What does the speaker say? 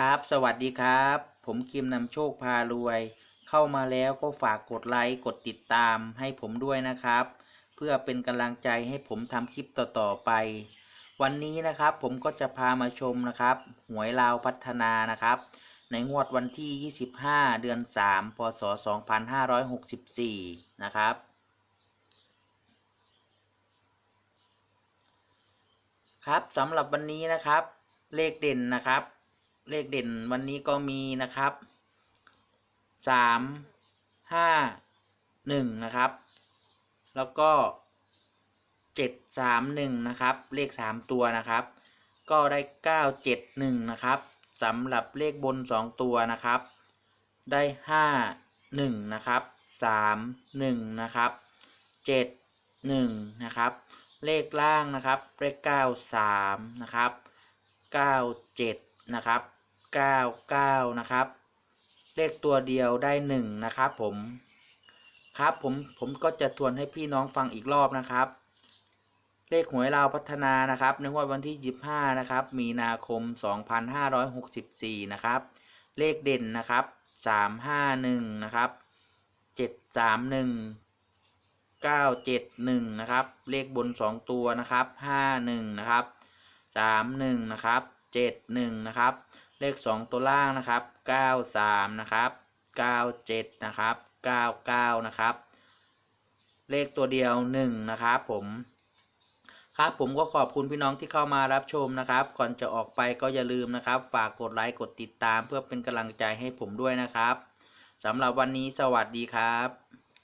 ครับ สวัสดีครับ ผมคิมนำโชคพารวย เข้ามาแล้วก็ฝากกดไลค์กดติดตามให้ผมด้วยนะครับ เพื่อเป็นกำลังใจให้ผมทำคลิปต่อๆไป วันนี้นะครับผมก็จะพามาชมนะครับหวยลาวพัฒนานะครับ ในงวดวันที่ 25 เดือน 3 พศ 2564 นะครับครับสำหรับวันนี้นะครับ เลขเด่นนะครับ เลขเด่นวันนี้ก็มีนะครับสามห้าหนึ่งนะครับ แล้วก็เจ็ดสามหนึ่งนะครับ เลขสามตัวนะครับ ก็ได้เก้าเจ็ดหนึ่งนะครับสำหรับเลขบนสองตัวนะครับ ได้ห้าหนึ่งนะครับสามหนึ่งนะครับเจ็ดหนึ่งนะครับ เลขล่างนะครับเลขเก้าสามนะครับเก้าเจ็ด นะครับเก้าเก้านะครับ เลขตัวเดียวได้หนึ่งนะครับผมครับผมผมก็จะทวนให้พี่น้องฟังอีกรอบนะครับ เลขหวยลาวพัฒนานะครับในงวดวันที่ 25 นะครับ มีนาคม 2564 นะครับ เลขเด่นนะครับ 351 นะครับ 731 971 นะครับ เลขบน 2 ตัวนะครับ 51 นะครับ 31 นะครับ 71 นะครับ เลข 2 ตัวล่างนะครับ 93 นะครับ 97 นะครับ 99 นะครับ เลขตัวเดียว 1 นะครับผมครับผมก็ขอบคุณพี่น้องที่เข้ามารับชมนะครับ ก่อนจะออกไปก็อย่าลืมนะครับ ฝากกดไลค์กดติดตามเพื่อเป็นกำลังใจให้ผมด้วยนะครับสำหรับวันนี้สวัสดีครับ